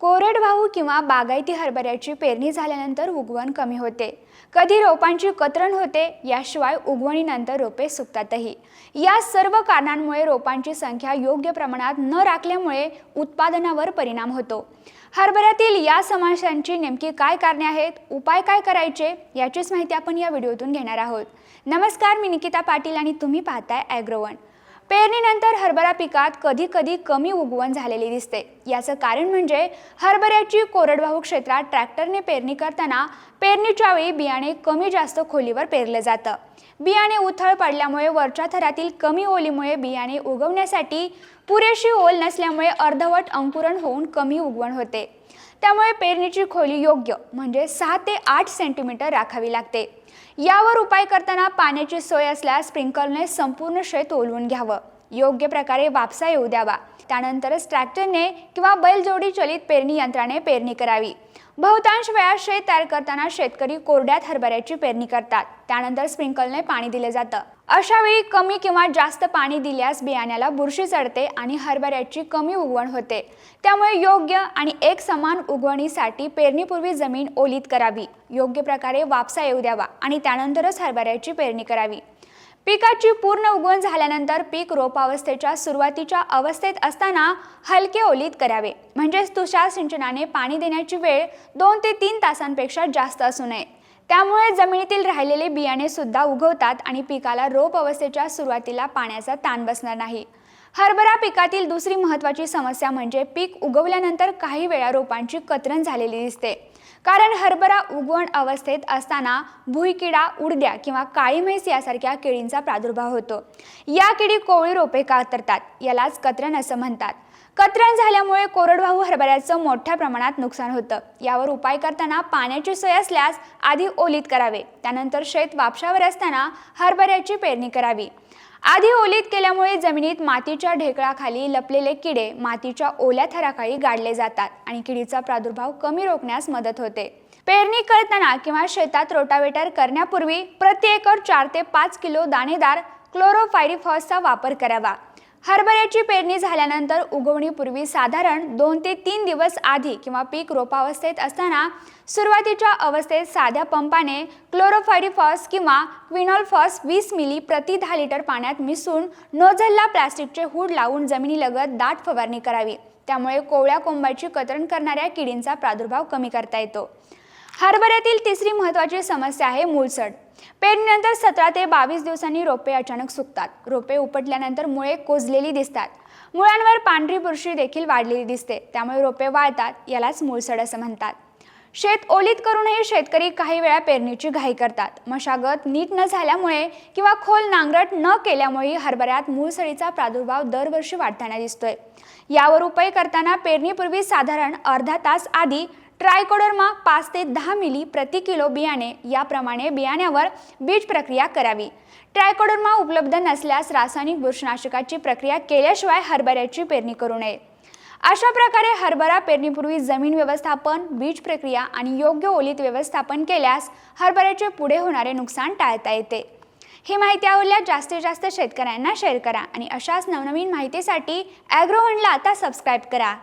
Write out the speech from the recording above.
कोरडवाहू किंवा बागायती हरभऱ्याची पेरणी झाल्यानंतर उगवण कमी होते. कधी रोपांची कतरण होते याशिवाय उगवणीनंतर रोपे सुकतातही. या सर्व कारणांमुळे रोपांची संख्या योग्य प्रमाणात न राखल्यामुळे उत्पादनावर परिणाम होतो. हरभऱ्यातील या समस्यांची नेमकी काय कारणे आहेत उपाय काय करायचे याचीच माहिती आपण या व्हिडिओतून घेणार आहोत. नमस्कार मी निकिता पाटील आणि तुम्ही पाहताय ॲग्रोवन पेरणीनंतर हरभरा पिकात कधी कधी कमी उगवण झालेली दिसते. याचं कारण म्हणजे हरभऱ्याची कोरडवाहू क्षेत्रात ट्रॅक्टरने पेरणी करताना पेरणीच्या वेळी बियाणे कमी जास्त खोलीवर पेरलं जातं. बियाणे उथळ पडल्यामुळे वरच्या थरातील कमी ओलीमुळे बियाणे उगवण्यासाठी पुरेशी ओल नसल्यामुळे अर्धवट अंकुरण होऊन कमी उगवण होते. त्यामुळे पेरणीची खोली योग्य म्हणजे सहा ते आठ सेंटीमीटर राखावी लागते. यावर उपाय करताना पाण्याची सोय असल्यास स्प्रिंकलने संपूर्ण शेत ओलवून घ्यावं. योग्य प्रकारे वापसा येऊ द्यावा. त्यानंतरच ट्रॅक्टरने किंवा बैलजोडी चलित पेरणी यंत्राने पेरणी करावी. बहुतांश वेळा शेत तयार करताना शेतकरी कोरड्यात हरभऱ्याची पेरणी करतात. त्यानंतर स्प्रिंकलने पाणी दिले जातं. अशा वेळी कमी किंवा जास्त पाणी दिल्यास बियाण्याला बुरशी चढते आणि हरभऱ्याची कमी उगवण होते. त्यामुळे योग्य आणि एक समान उगवणीसाठी पेरणीपूर्वी जमीन ओलीत करावी. योग्य प्रकारे वापसा येऊ द्यावा आणि त्यानंतरच हरभऱ्याची पेरणी करावी. पिकाची पूर्ण उगवण झाल्यानंतर पीक रोपावस्थेच्या सुरुवातीच्या अवस्थेत असताना हलके ओलीत करावे. म्हणजेच तुषार सिंचनाने पाणी देण्याची वेळ दोन ते तीन तासांपेक्षा जास्त असू नये. त्यामुळे जमिनीतील राहिलेले बियाणे सुद्धा उगवतात आणि पिकाला रोप अवस्थेच्या सुरुवातीला पाण्याचा ताण बसणार नाही. हरभरा पिकातील दुसरी महत्त्वाची समस्या म्हणजे पीक उगवल्यानंतर काही वेळा रोपांची कतरण झालेली दिसते. कारण हरभरा उगवण अवस्थेत असताना भुईकिडा उडद्या किंवा काळी म्हैस यासारख्या किडींचा प्रादुर्भाव होतो. या किडी कोवळी रोपे कातरतात यालाच कतरण असं म्हणतात. कतरण झाल्यामुळे कोरडवाहू हरभऱ्याचं मोठ्या प्रमाणात नुकसान होतं. यावर उपाय करताना पाण्याची सोय असल्यास आधी ओलीत करावे. त्यानंतर शेत वापशावर असताना हरभऱ्याची पेरणी करावी. आधी ओलीत केल्यामुळे जमिनीत मातीच्या ढेकळाखाली लपलेले किडे मातीच्या ओल्या थराखाली गाडले जातात आणि किडीचा प्रादुर्भाव कमी रोखण्यास मदत होते. पेरणी करताना किंवा शेतात रोटावेटर करण्यापूर्वी प्रति एकर चार ते पाच किलो दाणेदार क्लोरोफायरिफॉसचा वापर करावा. हरभऱ्याची पेरणी झाल्यानंतर उगवणीपूर्वी साधारण दोन ते तीन दिवस आधी किंवा पीक रोपावस्थेत असताना सुरुवातीच्या अवस्थेत साध्या पंपाने क्लोरोफायडिफॉस किंवा क्विनॉलफॉस वीस मिली प्रति दहा लिटर पाण्यात मिसळून नोझलला प्लास्टिकचे हूड लावून जमिनीलगत दाट फवारणी करावी. त्यामुळे कोवळ्या कोंबाची कतरण करणाऱ्या किडींचा प्रादुर्भाव कमी करता येतो. हरभऱ्यातील तिसरी महत्त्वाची समस्या आहे मूळसड पेरणीनंतर सतरा ते बावीस दिवसांनी रोपे अचानक सुकतात. रोपे उपटल्यानंतर मुळे कोजलेली दिसतात. मुळांवर पांढरी बुरशी देखील वाढलेली दिसते. त्यामुळे रोपे वाळतात यालाच मुळसड असं म्हणतात. शेत ओलीत करूनही शेतकरी काही वेळा पेरणीची घाई करतात. मशागत नीट न झाल्यामुळे किंवा खोल नांगरट न केल्यामुळे हरभऱ्यात मूळसळीचा प्रादुर्भाव दरवर्षी वाढताना दिसतोय. यावर उपाय करताना पेरणीपूर्वी साधारण अर्धा तास आधी ट्रायकोडर्मा पाच ते दहा मिली प्रति किलो बियाणे याप्रमाणे बियाण्यावर बीज प्रक्रिया करावी. ट्रायकोडर्मा उपलब्ध नसल्यास रासायनिक बुरशीनाशकाची प्रक्रिया केल्याशिवाय हरभऱ्याची पेरणी करू नये. अशा प्रकारे हरभरा पेरणीपूर्वी जमीन व्यवस्थापन बीज प्रक्रिया आणि योग्य ओलीत व्यवस्थापन केल्यास हरभऱ्याचे पुढे होणारे नुकसान टाळता येते. ही माहिती आवडल्यास जास्तीत जास्त शेतकऱ्यांना शेअर करा आणि अशाच नवनवीन माहितीसाठी ॲग्रोवनला आता सबस्क्राईब करा.